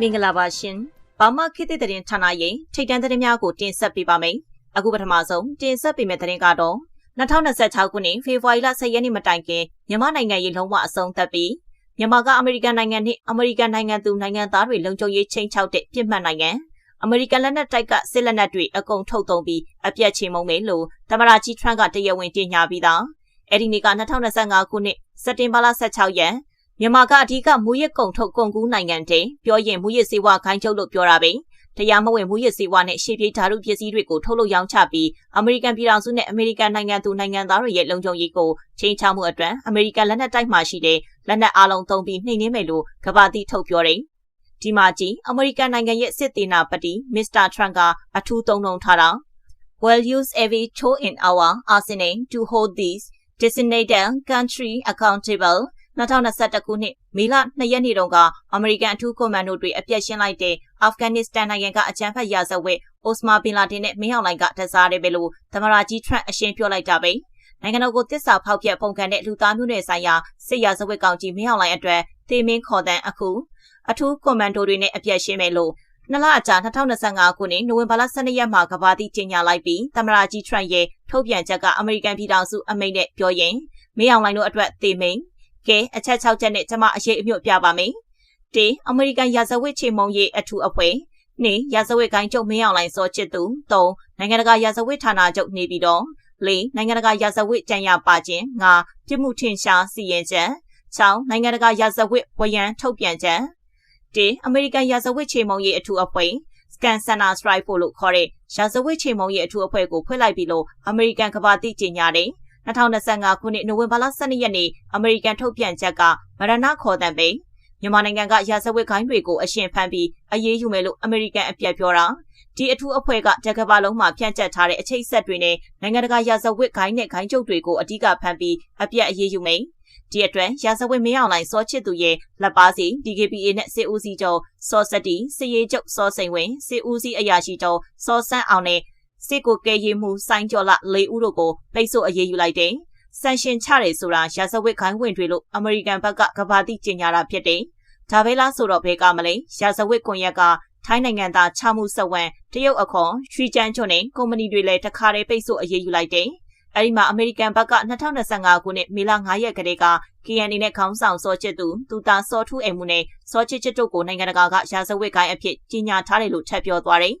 မင်္ဂလာပါရှင်။ဘာမခေတ်သစ်သတင်းဌာနရဲ့ထိတ်တန့်သတင်းများကိုတင်ဆက်ပေးပါမယ်။အခုပထမဆုံးတင်ဆက်ပေးမယ့်သတင်းကတော့2026ခုနှစ်ဖေဖော်ဝါရီလ10ရက်နေ့မတိုင်ခင်မြန်မာနိုင်ငံရေးလုံးဝအဆုံးသတ်ပြီးမြန်မာကအမေရိကန်နိုင်ငံနှင့်အမေရိကန်နိုင်ငံသူနိုင်ငံသားတွေလုံခြုံရေးချိန်ချောက်တဲ့ပြစ်မှတ်နိုင်ငံအမေရိကန်လက်နက်တိုက်ကစစ်လက်နက်တွေအကုန်ထုတ်သုံးပြီးအပြတ်ချေမှုန်းမယ်လို့သမ္မတကြီးထရန့်ကတရားဝင်ကြေညာပြီးသား။အဲဒီနေ့က2025ခုနှစ်စက်တင်ဘာလ16ရက် မြန်မာကအဓိကမူရစ်ကုန်ထုတ်ကုန်ကူးနိုင်ငံတဲ့ပြောရင်မူရစ်စေဝါခိုင်းချုပ်လို့ပြောတာပဲတရားမဝင်မူရစ်စေဝါနဲ့ရှေ့ပြေးဓာတုပစ္စည်းတွေကိုထုတ်လုပ်ရောင်းချပြီးအမေရိကန်ပြည်ထောင်စုနဲ့အမေရိကန်နိုင်ငံသူနိုင်ငံသားတွေရဲ့လုံခြုံရေးကိုချိန်ချမှုအတွက်အမေရိကန်လက်နက်တိုက်မှရှိတဲ့လက်နက်အလုံးသုံးပြီးနှိမ်နင်းမယ်လို့ကဘာတိထုတ်ပြောတယ်ဒီမှာကြည့်အမေရိကန်နိုင်ငံရဲ့စစ်သေးနာပတိမစ္စတာထရန့်ကအထူးသုံးနှုံထားတာ Well use every tool in our arsenal to hold these designated country accountable 2021ခုနှစ်မေလ2ရက်နေ့တုန်းကအမေရိကန်အထူးကွန်မန်ဒိုတွေအပြတ်ရှင်းလိုက်တဲ့အာဖဂန်နစ္စတန်နိုင်ငံကအကြမ်းဖက်ရာဇဝတ်အိုစမာဘင်လာဒင်နဲ့မင်းအောင်လှိုင်ကတစားတယ်ပဲလို့သမရာကြီးထရန့်အရှင်းပြောလိုက်တာပဲနိုင်ငံတော်ကိုတစ္ဆာဖောက်ပြပုံကန်တဲ့လူသားမျိုးနွယ်ဆိုင်ရာစစ်ရာဇဝတ်ကောင်ကြီးမင်းအောင်လှိုင်အတွက်သေမင်းခေါ်တဲ့အခုအထူးကွန်မန်ဒိုတွေနဲ့အပြတ်ရှင်းမယ်လို့နလအကြာ2025ခုနှစ်နိုဝင်ဘာလ12ရက်မှာကဘာတိကြီးညာလိုက်ပြီးသမရာကြီးထရန့်ရဲ့ထုတ်ပြန်ချက်ကအမေရိကန်ပြည်ထောင်စုအမိန့်နဲ့ပြောရင်မင်းအောင်လှိုင်တို့အတွက်သေမင်း ကဲအချက်6ချက်နဲ့ကျွန်မအရေးအမြုပ်ပြပါမယ်။တေအမေရိကန်ရာဇဝတ်ချေမှုန်းရေးအထူးအဖွဲ့နေရာဇဝတ်ကိုင်းချုပ်မင်းအောင်လိုင်းစောချစ်သူ3နိုင်ငံတကာရာဇဝတ်ဌာနချုပ်နေပြီးတော့၄နိုင်ငံတကာရာဇဝတ်ကြံရပါခြင်း၅ပြစ်မှုထင်ရှားစီရင်ချက်6နိုင်ငံတကာရာဇဝတ်ဝရန်ထုတ်ပြန်ချက်တေအမေရိကန်ရာဇဝတ်ချေမှုန်းရေးအထူးအဖွဲ့ Scan Center Strike ဖို့လို့ခေါ်တဲ့ရာဇဝတ်ချေမှုန်းရေးအထူးအဖွဲ့ကိုဖွဲ့လိုက်ပြီးလို့အမေရိကန်ကမ္ဘာတိကြေညာတယ်။ 2025ခုနှစ်နိုဝင်ဘာလ12ရက်နေ့အမေရိကန်ထုတ်ပြန်ချက်ကမရဏခေါ်တဲ့ပိန်မြန်မာနိုင်ငံကရာဇဝတ်ခိုင်းတွေကိုအရှင်ဖမ်းပြီးအရေးယူမယ်လို့အမေရိကန်အပြတ်ပြောတာဒီအထူးအဖွဲ့ကတကဘာလုံးမှာဖြန့်ကျက်ထားတဲ့အချိတ်ဆက်တွေနဲ့နိုင်ငံတကာရာဇဝတ်ခိုင်းနဲ့ခိုင်းကျုပ်တွေကိုအဓိကဖမ်းပြီးအပြတ်အရေးယူမယ်ဒီအတွက်ရာဇဝတ်မင်းအောင်လိုင်းစောချစ်သူရဲ့လက်ပါစီ DKPA နဲ့စစ်ဦးစီးချုပ်စောစတီစစ်ရေးချုပ်စောစိန်ဝင်းစစ်ဦးစီးအရာရှိချုပ်စောစန်းအောင်နဲ့ စစ်ကိုကဲရေးမှုစိုင်းကျော်လ၄ဦးတို့ကိုပိတ်ဆို့အရေးယူလိုက်တယ်။ဆန်ရှင်ချတယ်ဆိုတာရာဇဝတ်ခိုင်းဝင်တွေလို့အမေရိကန်ဘက်ကကဘာတိကြေညာတာဖြစ်တယ်။ဒါပဲလားဆိုတော့ဘဲကမလဲရာဇဝတ်ကွန်ရက်ကထိုင်းနိုင်ငံသားချမှုစက်ဝံတရုတ်အခွန်ရွှေချမ်းချွန်းနဲ့ကုမ္ပဏီတွေလည်းတခါတည်းပိတ်ဆို့အရေးယူလိုက်တယ်။အဲဒီမှာအမေရိကန်ဘက်က2025ခုနှစ်မေလ9ရက်ကတည်းက KNA နဲ့ခေါင်းဆောင်စောချစ်သူသူသားစောထူးအိမ်မှုနဲ့စောချစ်ချစ်တို့ကိုနိုင်ငံတကာကရာဇဝတ်ကိုင်းအဖြစ်ကြီးညာထားတယ်လို့ထပ်ပြောသွားတယ်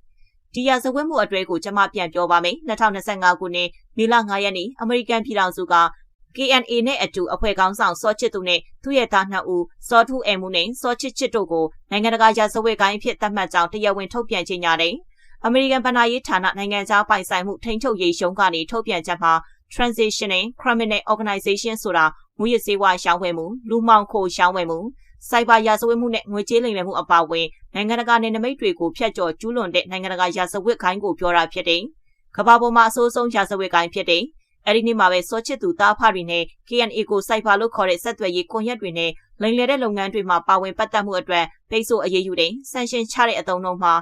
ဒီရာဇဝတ်မှုအတွဲကိုကျွန်မပြန်ပြောပါမယ်2025ခုနှစ်မေလ9ရက်နေ့အမေရိကန်ပြည်ထောင်စုက KNA နဲ့အတူအဖွဲ့ကောင်းဆောင်စောချစ်သူနဲ့သူ့ရဲ့သားနှစ်ဦးစောထူးအမှုနဲ့စောချစ်ချစ်တို့ကိုနိုင်ငံတကာရာဇဝတ်ကိုင်းအဖြစ်သတ်မှတ်ကြောင်းတရားဝင်ထုတ်ပြန်ကြေညာတယ်။အမေရိကန်ဗဏ္ဍာရေးဌာနနိုင်ငံခြားပိုင်ဆိုင်မှုထိန်းချုပ်ရေးရှုံးကနေထုတ်ပြန်ချက်မှာ Transitioning Criminal Organization ဆိုတာမူရစေဝါရှောင်းဝဲမှုလူမှောင်ခိုရှောင်းဝဲမှု စိုက်ဘာရာဇဝတ်မှုနဲ့ငွေကြေးလိမ်လည်မှုအပါအဝင်နိုင်ငံတကာနယ်နိမိတ်တွေကိုဖျက်ကျော်ကျူးလွန်တဲ့နိုင်ငံတကာရာဇဝတ်ခိုင်းကိုပြောတာဖြစ်တယ်။ကမ္ဘာပေါ်မှာအဆိုးဆုံးရာဇဝတ်ခိုင်းဖြစ်တယ်။အဲဒီနေ့မှာပဲစောချစ်သူတားဖတွေနဲ့ KNA ကိုစိုက်ဘာလို့ခေါ်တဲ့ဆက်သွယ်ရေးကွန်ရက်တွေနဲ့လိမ်လည်တဲ့လုပ်ငန်းတွေမှာပါဝင်ပတ်သက်မှုအတွက်ပိတ်ဆို့အရေးယူတဲ့ဆန်ရှင်ချတဲ့အသုံးနှုန်းမှာ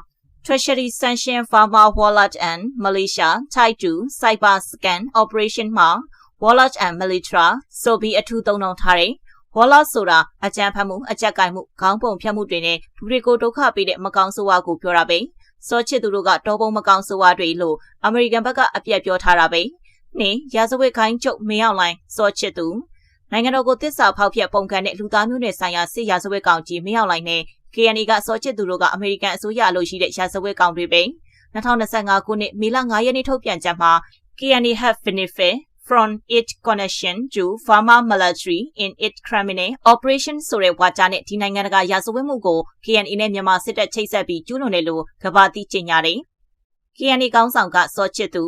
Treasury Sanction Pharma Wallet and Malaysia Tied to Cyber Scan Operation မှာ Wallet and Militra ဆိုပြီးအထူးသုံးနှုန်းထားတယ် ဝါလာဆိုတာအကြံဖတ်မှုအကြက်ကင်မှုခေါင်းပုံဖြတ်မှုတွေနဲ့လူတွေကိုဒုက္ခပေးတဲ့မကောင်းဆိုးဝါးကိုပြောတာပဲစောချစ်သူတို့ကတော်ပုံမကောင်းဆိုးဝါးတွေလို့အမေရိကန်ဘက်ကအပြတ်ပြောထားတာပဲနှင်းရာဇဝတ်ခိုင်းချုပ်မင်းအောင်လိုင်းစောချစ်သူနိုင်ငံတော်ကိုတစ္ဆာဖောက်ဖျက်ပုံကန်တဲ့လူသားမျိုးနွယ်ဆိုင်ရာစစ်ရာဇဝတ်ကောင်ကြီးမင်းအောင်လိုင်းနဲ့ KNA ကစောချစ်သူတို့ကအမေရိကန်အစိုးရအလို့ရှိတဲ့ရာဇဝတ်ကောင်တွေပဲ2025ခုနှစ်မေလ9ရက်နေ့ထုတ်ပြန်ချက်မှာ KNA have benefit from its connection to Pharma military in its criminal operation ဆိုတဲ့ဝါကြနဲ့ဒီနိုင်ငံတကာရာဇဝတ်မှုကို KNA နဲ့မြန်မာစစ်တပ်ချိတ်ဆက်ပြီးကျူးလွန်တယ်လို့ကဘာတိကြေညာတယ်။ KNA ကောင်းဆောင်ကစောချစ်သူ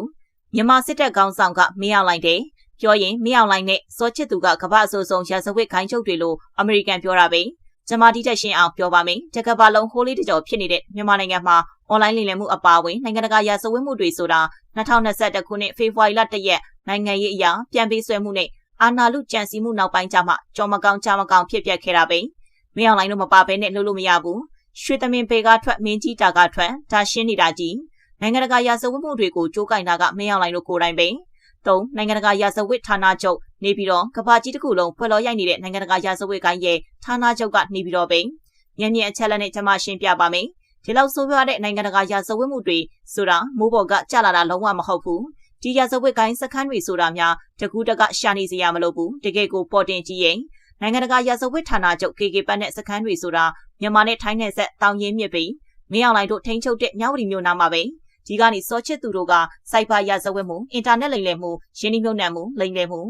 မြန်မာစစ်တပ်ကောင်းဆောင်ကမင်းအောင်လိုက်တယ်။ပြောရင်မင်းအောင်လိုက်နဲ့စောချစ်သူကကဘာအဆိုးဆုံးရာဇဝတ်ခိုင်းချုပ်တွေလို့အမေရိကန်ပြောတာပဲ။ကျွန်မဒီတက်ရှင်းအောင်ပြောပါမယ်။တကဘာလုံးဟိုးလေးတကြောဖြစ်နေတဲ့မြန်မာနိုင်ငံမှာအွန်လိုင်းလိမ်လည်မှုအပါအဝင်နိုင်ငံတကာရာဇဝတ်မှုတွေဆိုတာ2021ခုနှစ်ဖေဖော်ဝါရီလ1ရက် နိုင်ငံရေးအရာပြန်ပေးဆွဲမှုနဲ့အာဏာလုကြံစည်မှုနောက်ပိုင်းကျမှကြော်မကောင်းချမကောင်းဖြစ်ပျက်ခဲ့တာပဲမင်းအောင်လိုင်းတို့မပါဘဲနဲ့လှုပ်လို့မရဘူးရွှေသမင်ပေကထွက်မင်းကြီးတာကထွက်ဒါရှင်းနေတာကြီးနိုင်ငံတကာရာဇဝတ်မှုတွေကိုကြိုးကင်တာကမင်းအောင်လိုင်းတို့ကိုယ်တိုင်ပဲသုံးနိုင်ငံတကာရာဇဝတ်ဌာနချုပ်နေပြီးတော့ကဘာကြီးတစ်ခုလုံးဖွဲ့လောရိုက်နေတဲ့နိုင်ငံတကာရာဇဝတ်ကိုင်းရဲ့ဌာနချုပ်ကနေပြီးတော့ပဲညံ့ညံ့အချက်လက်နဲ့ကျွန်မရှင်းပြပါမယ်ဒီလောက်ဆိုးရွားတဲ့နိုင်ငံတကာရာဇဝတ်မှုတွေဆိုတာမိုးပေါ်ကကြာလာတာလုံးဝမဟုတ်ဘူး ဒီရာဇဝတ်ကိုင်းစခန်းတွေဆိုတာများတကူးတကရှာနေစရာမလိုဘူးတကယ်ကိုပေါ်တင်ကြီးရင်နိုင်ငံတကာရာဇဝတ်ဌာနချုပ် KK ပတ်နဲ့စခန်းတွေဆိုတာမြန်မာနဲ့ထိုင်းနယ်ဆက်တောင်ရင်းမြစ်ပြီးမင်းအောင်လိုင်တို့ထိန်းချုပ်တဲ့မြောက်ဝတီမြို့နားမှာပဲဒီကနေစောချစ်သူတို့ကစိုက်ဘာရာဇဝတ်မှုအင်တာနက်လိမ်လည်မှုရင်းနှီးမြှုပ်နှံမှုလိမ်လည်မှု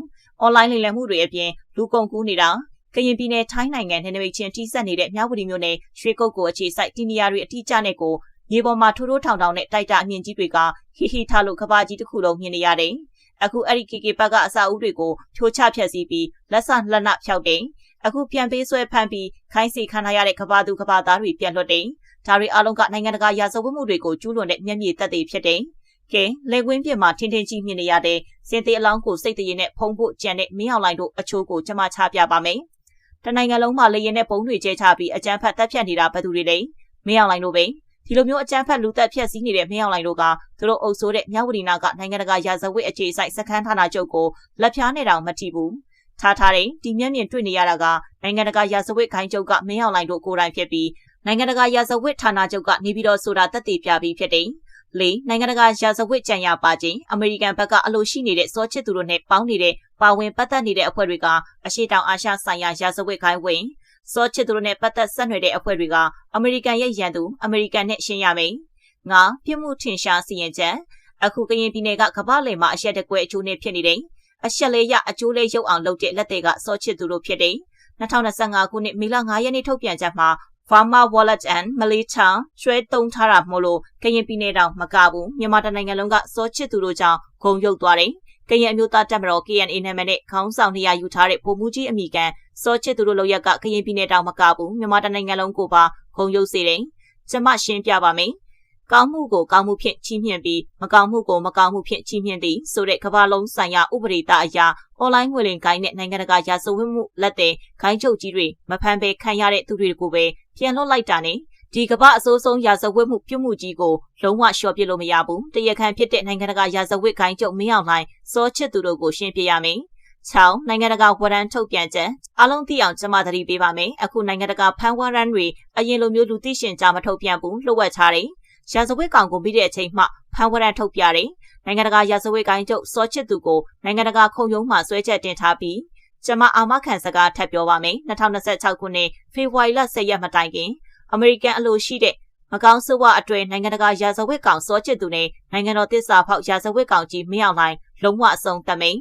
အွန်လိုင်းလိမ်လည်မှုတွေအပြင်လူကုန်ကူးနေတာကရင်ပြည်နယ်ထိုင်းနိုင်ငံနယ်နိမိတ်ချင်းထိစပ်နေတဲ့မြောက်ဝတီမြို့နယ်ရွှေကုတ်ကိုအခြေစိုက်တီနီယာတွေအတိအကျနဲ့ကို မြေပေါ်မှာထိုးထိုးထောင်ထောင်နဲ့တိုက်တာအမြင့်ကြီးတွေကဟီဟီထားလို့ကဘာကြီးတစ်ခုလုံးမြင်နေရတယ်။အခုအဲ့ဒီ KK ဘက်ကအစာအုပ်တွေကိုဖြိုချဖျက်ဆီးပြီးလက်ဆလက်နဖြောက်တယ်။အခုပြန်ပေးဆွဲဖမ်းပြီးခိုင်းစီခံထားရတဲ့ကဘာသူကဘာသားတွေပြန်လွတ်တယ်။ဒါတွေအလုံးကနိုင်ငံတကာရာဇဝတ်မှုတွေကိုကျူးလွန်တဲ့မျက်မြေသက်သေဖြစ်တယ်။ကဲလေကွင်းပြမှာထင်းထင်းကြီးမြင်နေရတဲ့စင်သေးအလောင်းကိုစိတ်တရေနဲ့ဖုံးဖို့ကြံတဲ့မင်းအောင်လိုင်တို့အချိုးကိုကျွန်မချပြပါမယ်။တနိုင်ငံလုံးမှာလေရင်နဲ့ပုံတွေကျဲချပြီးအကြမ်းဖက်တပ်ဖြတ်နေတာဘယ်သူတွေလဲမင်းအောင်လိုင်တို့ပဲ ဒီလိုမျိုးအကြမ်းဖက်လူသက်ဖြတ်စည်းနေတဲ့မင်းအောင်လိုင်တို့ကသူတို့အုပ်ဆိုးတဲ့မြောက်ဝတီနာကနိုင်ငံတကာရာဇဝတ်အခြေစိုက်စခန်းဌာနချုပ်ကိုလက်ဖြားနေတောင်မထီဘူးထားထားတဲ့ဒီမျက်မြင်တွေ့နေရတာကနိုင်ငံတကာရာဇဝတ်ခိုင်းချုပ်ကမင်းအောင်လိုင်တို့ကိုယ်တိုင်ဖြစ်ပြီးနိုင်ငံတကာရာဇဝတ်ဌာနချုပ်ကနေပြီးတော့ဆိုတာတက်တည်ပြပြီးဖြစ်တယ်လေးနိုင်ငံတကာရာဇဝတ်ကြံရပါခြင်းအမေရိကန်ဘက်ကအလိုရှိနေတဲ့စောချစ်သူတို့နဲ့ပေါင်းနေတဲ့ပါဝင်ပတ်သက်နေတဲ့အဖွဲ့တွေကအရှိတောင်အာရှဆိုင်ရာရာဇဝတ်ခိုင်းဝင် စောချစ်သူတို့နဲ့ပတ်သက်ဆက်နွယ်တဲ့အဖွဲ့တွေက အမေရိကန်ရဲ့ရန်သူအမေရိကန်နဲ့ရှင်းရမယ်။ငါပြစ်မှုထင်ရှားစီရင်ချက်အခုကရင်ပြည်နယ်ကကမ္ဘာလယ်မှာအရက်တကွဲအကျိုးနဲ့ဖြစ်နေတယ်။အချက်လေးရအကျိုးလေးရုပ်အောင်လုပ်တဲ့လက်တွေကစောချစ်သူတို့ဖြစ်တယ်။2025ခုနှစ်မေလ9ရက်နေ့ထုတ်ပြန်ချက်မှာ Pharma Wallet and Malaysia ရွှဲတုံထားတာမို့လို့ကရင်ပြည်နယ်တောင်မကဘူးမြန်မာတနိုင်ငံလုံးကစောချစ်သူတို့ကြောင့်ဂုံရုပ်သွားတယ်။ ကရင်အမျိုးသားတပ်မတော် KNA နာမည်နဲ့ခေါင်းဆောင်နေရာယူထားတဲ့ဗိုလ်မှူးကြီးအမိကန်စောချစ်သူတို့လောက်ရက်ကကရင်ပြည်နယ်တောင်မကဘူးမြန်မာတနိုင်ငံလုံးကိုပါဂုံရုပ်စေတယ်။ကျမရှင်းပြပါမယ်။ကောင်းမှုကိုကောင်းမှုဖြင့်ချီးမြှင့်ပြီးမကောင်းမှုကိုမကောင်းမှုဖြင့်ချီးမြှင့်သည်ဆိုတဲ့ကမ္ဘာလုံးဆိုင်ရာဥပဒေသားအရာအွန်လိုင်းငွေလိမ်ကိုင်းနဲ့နိုင်ငံတကာရာဇဝတ်မှုလက်တဲ့ခိုင်းချုပ်ကြီးတွေမဖန်ပဲခံရတဲ့သူတွေကိုပဲပြန်လွှတ်လိုက်တာနဲ့ ဒီကမ္ဘာအစိုးဆုံးရာဇဝတ်မှုပြုမှုကြီးကိုလုံးဝလျှော့ပြလို့မရဘူးတရခံဖြစ်တဲ့နိုင်ငံတကာရာဇဝတ်ခိုင်းချုပ်မင်းအောင်လှိုင်စောချစ်သူတို့ကိုရှင်းပြရမယ်6နိုင်ငံတကာဝရမ်းထုတ်ပြန်ချက်အလုံးသိအောင်ကျွန်မသတိပေးပါမယ်အခုနိုင်ငံတကာဖန်ဝရမ်းတွေအရင်လိုမျိုးလူသိရှင်ကြားမထုတ်ပြန်ဘူးလှုပ်ဝက်ထားတယ်ရာဇဝတ်ကောင်ကိုပြီးတဲ့အချိန်မှဖန်ဝရမ်းထုတ်ပြတယ်နိုင်ငံတကာရာဇဝတ်ကိုင်းချုပ်စောချစ်သူကိုနိုင်ငံတကာခုံရုံးမှဆွဲချက်တင်ထားပြီးကျွန်မအာမခံစကားထပ်ပြောပါမယ်2026ခုနှစ်ဖေဖော်ဝါရီလ10ရက်မတိုင်ခင် အမေရိကန်အလို့ရှိတဲ့မကောင်းဆိုးဝါအတွေ့နိုင်ငံတကာရာဇဝတ်ကောင်စောချစ်သူနဲ့နိုင်ငံတော်တစ္ဆာဖောက်ရာဇဝတ်ကောင်ကြီးမင်းအောင်လှိုင်လုံးဝအဆုံးသတ်မိန်